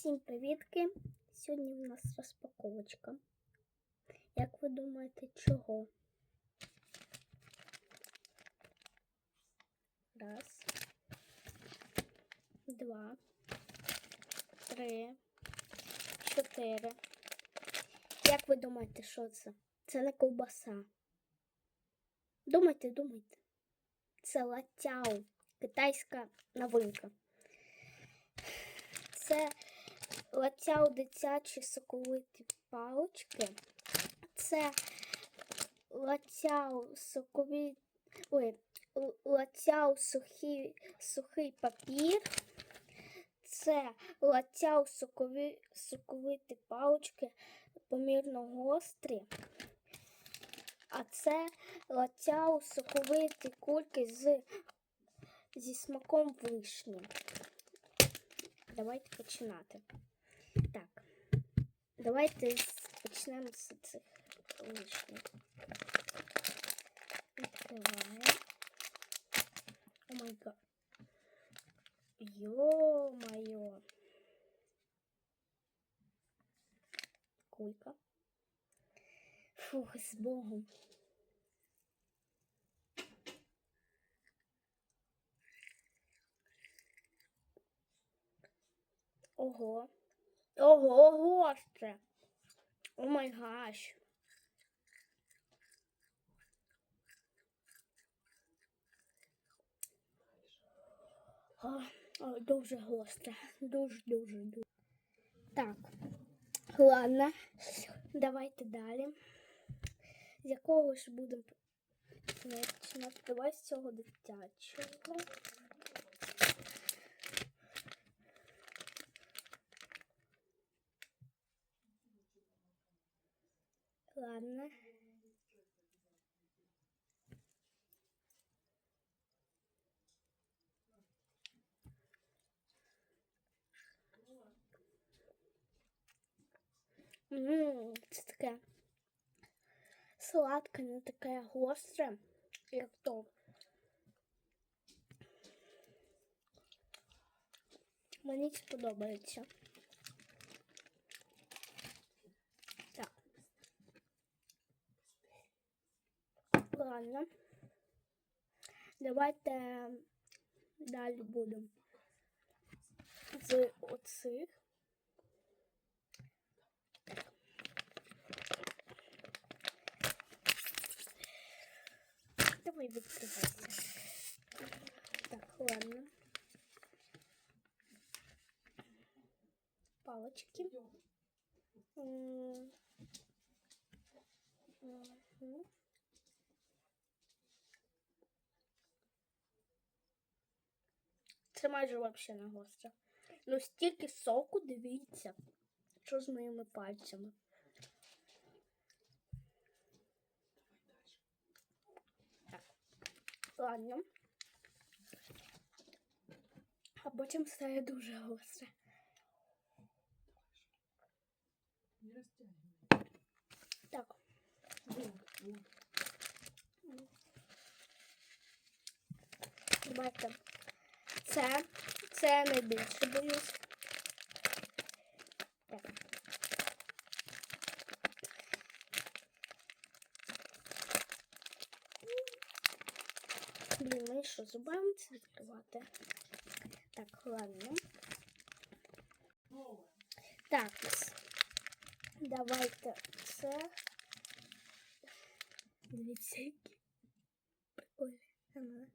Всім привітки! Сьогодні у нас розпаковочка. Як ви думаєте, чого? Раз, два, три, чотири. Як ви думаєте, що це? Це не ковбаса. Думайте, думайте. Це латяу, китайська новинка. Це латяу дитячі соковиті палички. Це латяу сокові... Ой, л- латяу сухий, папір. Це латяу сокові... соковиті палички помірно гострі. А це латяу соковиті кульки з... зі смаком вишні. Давайте починати. Так. Давайте почнемо з цих вишні. Відкриваємо. О май гад. Йо-моє. Кулька. Фух, з Богом. Ого. Ого, гостре. О май гаш. Дуже гостре. Дуже, дуже. Так. Ладно. Давайте далі. З якого ж будемо? Давай з цього дитячого. Ладно. Ммм, це таке сладке, не таке гостре, як то. Мені це подобається. Так. Ладно. Давайте далі будемо з оцих. Давай відкривайся. Так, ладно. Палочки. Це майже взагалі не гостре. Ну стільки соку, дивіться. Що з моїми пальцями? Так. Ладно. А потім стає дуже гостре. Так. Давайте. Це, це найбільше боюсь. Так. Блін, і що, зубами це відкривати? Так, ладно. Так, давайте це. Дивіться, які прикольні.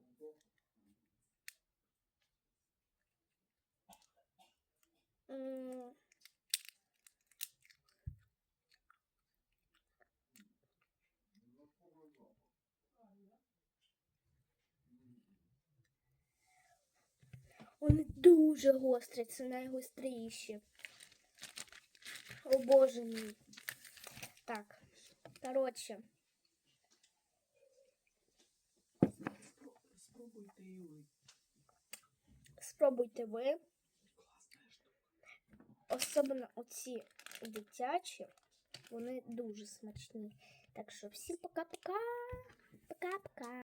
Вони дуже гострі, це найгостріші. О боже мій. Так, коротше, Спробуйте ви. Особливо оці дитячі, вони дуже смачні. Так що всім пока-пока. Пока-пока.